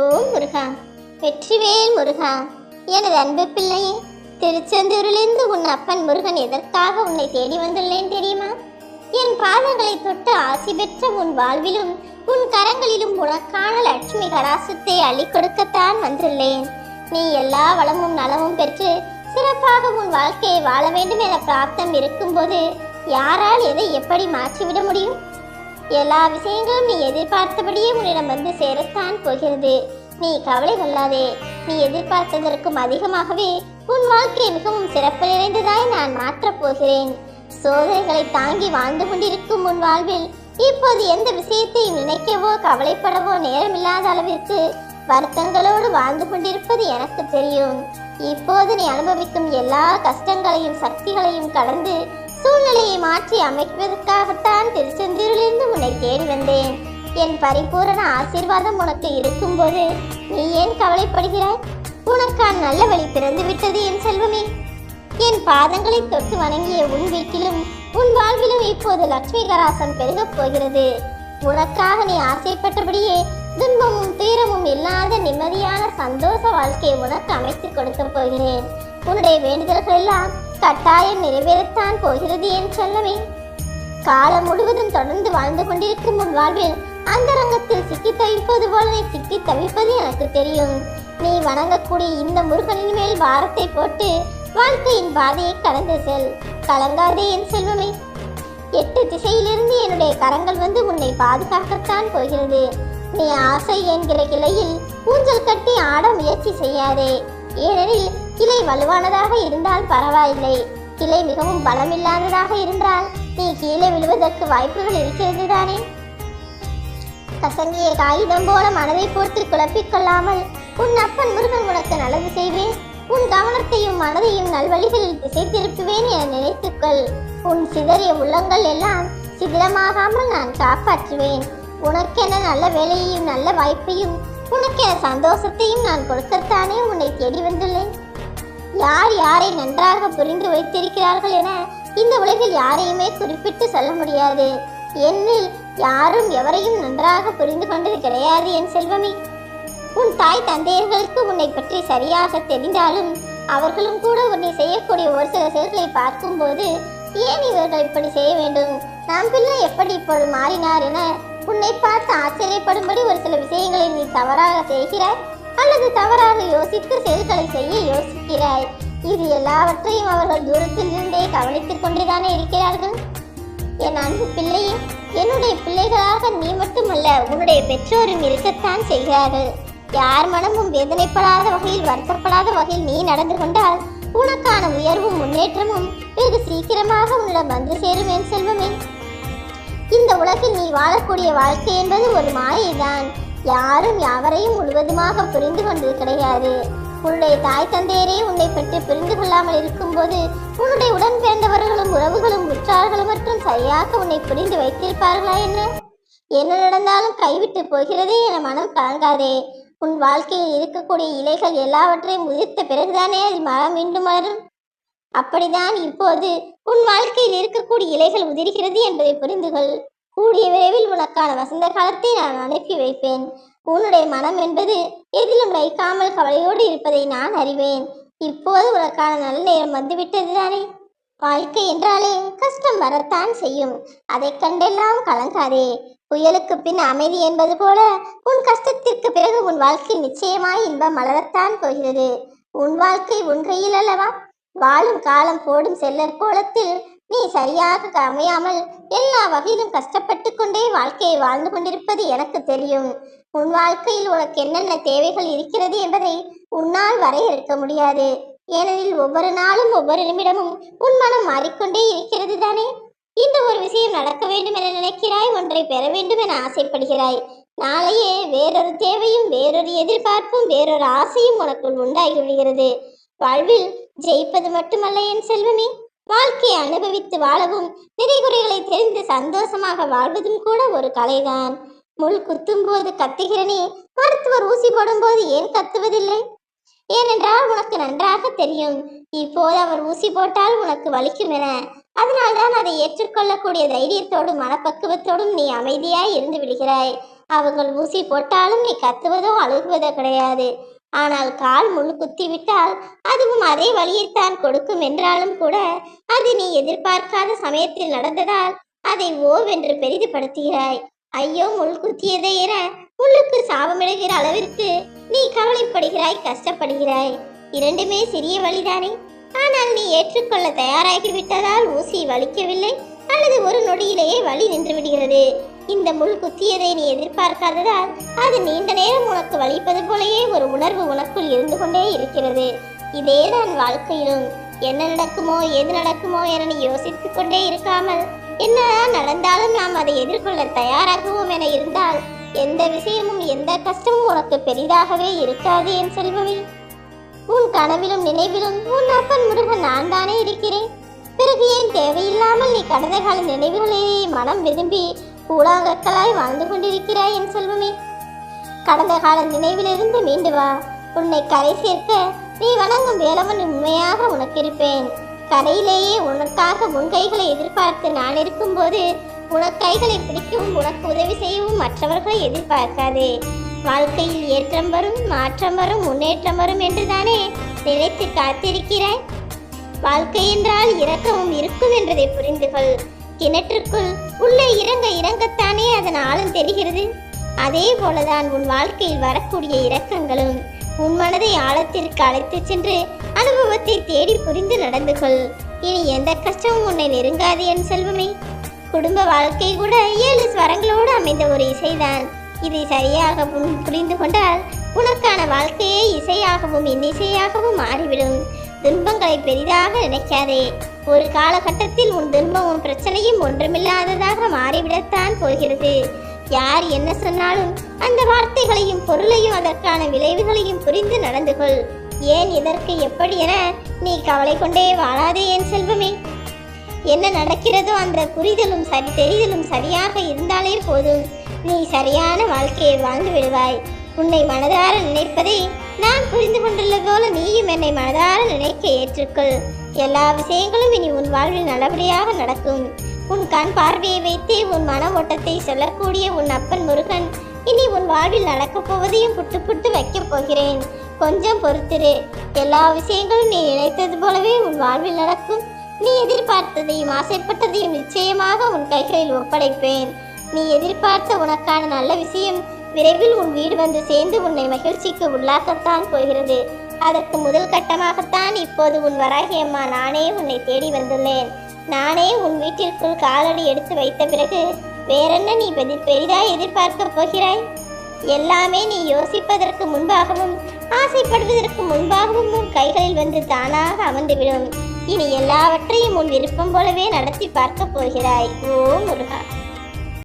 ஓம் முருகா வெற்றிவேல் முருகா. எனது அன்பு பிள்ளையே திருச்செந்தூரிலிருந்து உன் அப்பன் முருகன் எதற்காக உன்னை தேடி வந்துள்ளேன் தெரியுமா? என் பாதங்களை தொட்டு ஆசி பெற்ற உன் வாழ்விலும் உன் கரங்களிலும் உனக்கான லட்சுமி கடாசத்தை அள்ளி கொடுக்கத்தான் வந்துள்ளேன். நீ எல்லா வளமும் நலமும் பெற்று சிறப்பாக உன் வாழ்க்கையை வாழ வேண்டும் என பிராப்தம் இருக்கும்போது யாரால் எதை எப்படி மாற்றிவிட முடியும்? எல்லா விஷயங்களும் நீ எதிர்பார்த்தபடியே உன்னிடம் வந்து சேரத்தான் போகிறது. நீ கவலை கொள்ளாதே. நீ எதிர்பார்த்ததற்கும் அதிகமாகவே உன் வாழ்க்கை மிகவும் சிறப்பு நிறைந்ததாய் நான் மாற்றப் போகிறேன். சோதனைகளை தாங்கி வாழ்ந்து கொண்டிருக்கும் உன் வாழ்வில் இப்போது எந்த விஷயத்தையும் நினைக்கவோ கவலைப்படவோ நேரமில்லாத அளவிற்கு வருத்தங்களோடு வாழ்ந்து கொண்டிருப்பது எனக்கு தெரியும். இப்போது நீ அனுபவிக்கும் எல்லா கஷ்டங்களையும் சக்திகளையும் கடந்து சூழ்நிலையை மாற்றி அமைப்பதற்காகத்தான் திருச்செந்தூரிலிருந்து உன்னை தேடி வந்தேன். என் பரிபூரண ஆசீர்வாதம் உனக்கு இருக்கும்போது நீ ஏன் கவலைப்படுகிறாய்? உனக்கான் நல்ல வழி பிறந்து விட்டது என் செல்வமே. என் பாதங்களை தொட்டு வணங்கிய உன் வீட்டிலும் உன் வாழ்விலும் இப்போது லட்சுமி கராசம் பெருகப் போகிறது. உனக்காக நீ ஆசைப்பட்டபடியே துன்பமும் துயரமும் இல்லாத நிம்மதியான சந்தோஷ வாழ்க்கையை உனக்கு அமைத்து கொடுக்க போகிறேன். உன்னுடைய வேண்டுதல்கள் எல்லாம் கட்டாயம் நிறைவேறத்தான் போகிறது என் செல்லமே காலம் முழுவதும் தொடர்ந்து வாழ்ந்து கொண்டிருக்கும் உன் வாழ்வில் அந்த ரங்கத்தில் சிக்கி தவிப்பது போல நீ சிக்கி தவிப்பது எனக்கு தெரியும். நீ வணங்கக்கூடிய இந்த முருகனின் மேல் வாரத்தை போட்டு வாழ்க்கையின் பாதையை கடந்து செல். கலங்காதே என் செல்வமே. எட்டு திசையிலிருந்து என்னுடைய கரங்கள் வந்து உன்னை பாதுகாக்கத்தான் போகிறது. நீ ஆசை என்கிற கிளையில் ஊஞ்சல் கட்டி ஆட முயற்சி செய்யாதே. ஏனெனில் கிளை வலுவானதாக இருந்தால் பரவாயில்லை. கிளை மிகவும் பலமில்லாததாக இருந்தால் நீ கீழே விழுவதற்கு வாய்ப்புகள் இருக்கிறது தானே கசங்கிய காகிதம் போல மனதை போர்த்து குழப்பிக் கொள்ளாமல் உன் அப்பன் முருகன் உனக்கு நல்லது செய்வேன். உன் கவனத்தையும் மனதையும் நல்வழிகளில் திசை திருப்புவேன் என நினைத்துக்கொள் உன் சிதறிய உள்ளங்கள் எல்லாம் சிதிலமாகாமல் நான் காப்பாற்றுவேன். உனக்கென நல்ல வேலையையும் நல்ல வாய்ப்பையும் உனக்கென சந்தோஷத்தையும் நான் கொடுக்கத்தானே உன்னை தேடி வந்துள்ளேன். யார் யாரை நன்றாக புரிந்து வைத்திருக்கிறார்கள் என இந்த உலகில் யாரையுமே குறிப்பிட்டு சொல்ல முடியாது. என்னில் யாரும் எவரையும் நன்றாக புரிந்து கொண்டது கிடையாது என் செல்வமே. உன் தாய் தந்தையர்களுக்கு உன்னை பற்றி சரியாக தெரிந்தாலும் அவர்களும் கூட உன்னை செய்யக்கூடிய ஒரு சில செயல்களை பார்க்கும்போது ஏன் இவர்கள் இப்படி செய்ய வேண்டும்? நம் பிள்ளை எப்படி இப்போது மாறினார் என உன்னை பார்த்து ஆச்சரியப்படும்படி ஒரு சில விஷயங்களை நீ தவறாக செய்கிறாய் அல்லது தவறாக யோசித்து செயல்களை செய்ய யோசிக்கிறாய். இது எல்லாவற்றையும் அவர்கள் தூரத்தில் இருந்தே கவனித்துக் கொண்டுதானே இருக்கிறார்கள்? என் அன்பு பிள்ளையே என்னுடைய பிள்ளைகளாக நீ மட்டுமல்ல உன்னுடைய பெற்றோரும் இருக்கத்தான் செய்கிறார்கள். யார் மனமும் வேதனைப்படாத வகையில் வருத்தப்படாத வகையில் நீ நடந்து கொண்டால் உனக்கான உயர்வும் முன்னேற்றமும் வெகு சீக்கிரமாக உன்னிடம் வந்து சேரும் என் செல்வமே. இந்த உலகில் நீ வாழக்கூடிய வாழ்க்கை என்பது ஒரு மாயைதான். யாரும் யாவரையும் முழுவதுமாக புரிந்து கொண்டது கிடையாது. உன்னுடைய தாய் தந்தையரே உன்னை பற்றி புரிந்து கொள்ளாமல் இருக்கும்போது உன்னுடைய உடன் பிறந்தவர்களும் உறவுகளும் உற்றார்களும் மற்றும் சரியாக உன்னை புரிந்து வைத்திருப்பார்களா என்ன? என்ன நடந்தாலும் கைவிட்டு போகிறதே என மனம் கலங்காதே. உன் வாழ்க்கையில் இருக்கக்கூடிய இலைகள் எல்லாவற்றையும் உதிர்த்த பிறகுதானே அது மரம் மீண்டும் மலரும் அப்படிதான் இப்போது உன் வாழ்க்கையில் இருக்கக்கூடிய இலைகள் உதிர்கிறது என்பதை புரிந்து கொள் கூடிய விரைவில் உனக்கான வசந்த காலத்தை நான் அனுப்பி வைப்பேன். உன்னுடைய மனம் என்பது எதிலும் வைக்காமல் கவலையோடு இருப்பதை நான் அறிவேன். இப்போது உனக்கான நல்ல நேரம் வந்துவிட்டது தானே? வாழ்க்கை என்றாலே கஷ்டம் வரத்தான் செய்யும். அதைக் கண்டெல்லாம் கலங்காதே. புயலுக்கு பின் அமைதி என்பது போல உன் கஷ்டத்திற்கு பிறகு உன் வாழ்க்கை நிச்சயமாய் இன்பம் மலரத்தான் போகிறது. உன் வாழ்க்கை உன் கையில் அல்லவா? வாழும் காலம் போடும் செல்லர் கோலத்தில் நீ சரியாக அமையாமல் எல்லா வகையிலும் கஷ்டப்பட்டு கொண்டே வாழ்க்கையை வாழ்ந்து கொண்டிருப்பது எனக்கு தெரியும். உன் வாழ்க்கையில் உனக்கு என்னென்ன தேவைகள் இருக்கிறது என்பதை உன்னால் வரையறுக்க முடியாது. ஏனெனில் ஒவ்வொரு நாளும் ஒவ்வொரு நிமிடமும் உன் மனம் மாறிக்கொண்டே இருக்கிறது தானே? இந்த ஒரு விஷயம் நடக்க வேண்டும் என நினைக்கிறாய் ஒன்றை பெற வேண்டும் என ஆசைப்படுகிறாய். நாளையே வேறொரு தேவையும் வேறொரு எதிர்பார்ப்பும் வேறொரு ஆசையும் உனக்குள் உண்டாகி விடுகிறது. வாழ்வில் ஜெயிப்பது மட்டுமல்ல என் செல்வமே. வாழ்க்கையை அனுபவித்து வாழவும் நிறைகுறைகளை தெரிந்து சந்தோஷமாக வாழ்வதும் கூட ஒரு கலைதான். முள் குத்தும் போது கத்துகிற நீ மருத்துவர் ஊசி போடும்போது ஏன் கத்துவதில்லை? ஏனென்றால் உனக்கு நன்றாக தெரியும். இப்போது அவர் ஊசி போட்டால் உனக்கு வலிக்கும் என. அதனால்தான் அதை ஏற்றுக்கொள்ளக்கூடிய தைரியத்தோடும் மனப்பக்குவத்தோடும் நீ அமைதியாய் இருந்து விடுகிறாய். அவர்கள் ஊசி போட்டாலும் நீ கத்துவதோ அழுகுவதோ கிடையாது. ஆனால் கால் முள் குத்திவிட்டால் அதுவும் அதே வலியைத்தான் கொடுக்கும் என்றாலும் கூட அது நீ எதிர்பார்க்காத சமயத்தில் நடந்ததால் அதை ஓவென்று பெரிதுபடுத்துகிறாய் ஐயோ முள் குத்தியதை என முள்ளுக்கு சாபமிடுகிற அளவிற்கு நீ கவலைப்படுகிறாய் கஷ்டப்படுகிறாய். இரண்டுமே சிறிய வழிதானே. ஆனால் நீ ஏற்றுக்கொள்ள தயாராகி விட்டதால் ஊசி வலிக்கவில்லை அல்லது ஒரு நொடியிலேயே வலி நின்று விடுகிறது இந்த முள் குத்தியதை நீ எதிர்பார்க்காததால் அது நீண்ட நேரம் உனக்கு வலிப்பது போலயே ஒரு உணர்வு உனக்குள் இருந்து கொண்டே இருக்கிறது. இதேதான் வாழ்க்கையிலும் என்ன நடக்குமோ எது நடக்குமோ என நீ யோசித்துக் கொண்டே இருக்காமல் என்னதான் நடந்தாலும் நாம் அதை எதிர்கொள்ள தயாராகுவோம் என இருந்தால் எந்த விஷயமும் எந்த கஷ்டமும் உனக்கு பெரிதாகவே இருக்காது என் செல்வமே. உன் கனவிலும் நினைவிலும் உன் அப்பன் முருகன் நான் தானே இருக்கிறேன். பிறகு ஏன் தேவையில்லாமல் நீ கடந்த கால நினைவுகளையே மனம் விரும்பி கூழாங்கற்களாய் வாழ்ந்து கொண்டிருக்கிறாய் என் செல்வமே. கடந்த கால நினைவிலிருந்து மீண்டு வா. உன்னை கரை சேர்க்க நீ வணங்கும் வேலவன் உண்மையாக உனக்கு இருப்பேன் கரையிலேயே உனக்காக உன் கைகளை எதிர்பார்த்து நான் இருக்கும்போது உனக்கு கைகளை பிடிக்கவும் உனக்கு உதவி செய்யவும் மற்றவர்களை எதிர்பார்க்காதே. வாழ்க்கையில் ஏற்றம் வரும் மாற்றம் வரும் முன்னேற்றம் வரும் என்றுதானே நினைத்து காத்திருக்கிறாய்? வாழ்க்கை என்றால் இறக்கவும் இருக்கும் என்றதை புரிந்து கொள் கிணற்றுக்குள் உள்ளே இறங்க இறங்கத்தானே அதன் ஆழம் தெரிகிறது? அதே போலதான் உன் வாழ்க்கையில் வரக்கூடிய இரக்கங்களும் உன் மனதை ஆழத்திற்கு அழைத்துச் சென்று அனுபவத்தை தேடி புரிந்து நடந்து கொள். இனி எந்த கஷ்டமும் உன்னை நெருங்காது என் செல்வமே. குடும்ப வாழ்க்கை கூட ஏழு ஸ்வரங்களோடு அமைந்த ஒரு இசைதான். இதை சரியாக புரிந்து கொண்டால் உனக்கான வாழ்க்கையே இசையாகவும் இன்னிசையாகவும் மாறிவிடும். துன்பங்களை பெரிதாக நினைக்காதே. ஒரு காலகட்டத்தில் உன் துன்பமும் பிரச்சனையும் ஒன்றுமில்லாததாக மாறிவிடத்தான் போகிறது. யார் என்ன சொன்னாலும் அந்த வார்த்தைகளையும் பொருளையும் அதற்கான விளைவுகளையும் புரிந்து நடந்து கொள். ஏன் இதற்கு எப்படி என நீ கவலை கொண்டே வாழாதே என் செல்வமே. என்ன நடக்கிறதோ அந்த புரிதலும் சரி தெரிதலும் சரியாக இருந்தாலே போதும். நீ சரியான வாழ்க்கையை வாழ்ந்து விடுவாய். உன்னை மனதார நினைப்பதை நான் புரிந்து கொண்டுள்ள போல நீயும் என்னை மனதார நினைக்க ஏற்றுக்கொள். எல்லா விஷயங்களும் இனி உன் வாழ்வில் நல்லபடியாக நடக்கும். உன் கண் பார்வையை வைத்தே உன் மன ஓட்டத்தை சொல்லக்கூடிய உன் அப்பன் முருகன் இனி உன் வாழ்வில் நடக்கப் போவதையும் புட்டு புட்டு வைக்கப் போகிறேன். கொஞ்சம் பொறுத்திரு. எல்லா விஷயங்களும் நீ நினைத்தது போலவே உன் வாழ்வில் நடக்கும். நீ எதிர்பார்த்ததையும் ஆசைப்பட்டதையும் நிச்சயமாக உன் கைகளில் ஒப்படைப்பேன். நீ எதிர்பார்த்த உனக்கான நல்ல விஷயம் விரைவில் உன் வீடு வந்து சேர்ந்து உன்னை மகிழ்ச்சிக்கு உள்ளாகத்தான் போகிறது. அதற்கு முதல் கட்டமாகத்தான் இப்போது உன் வராகி அம்மா நானே உன்னை தேடி வந்துள்ளேன். நானே உன் வீட்டிற்குள் காலடி எடுத்து வைத்த பிறகு வேறென்ன நீ பெரி- பெரிதாய் எதிர்பார்க்கப் போகிறாய்? எல்லாமே நீ யோசிப்பதற்கு முன்பாகவும் ஆசைப்படுவதற்கு முன்பாகவும் உன் கைகளில் வந்து தானாக அமர்ந்துவிடும். இனி எல்லாவற்றையும் உன் விருப்பம் போலவே நடத்தி பார்க்கப் போகிறாய். ஓ முருகா!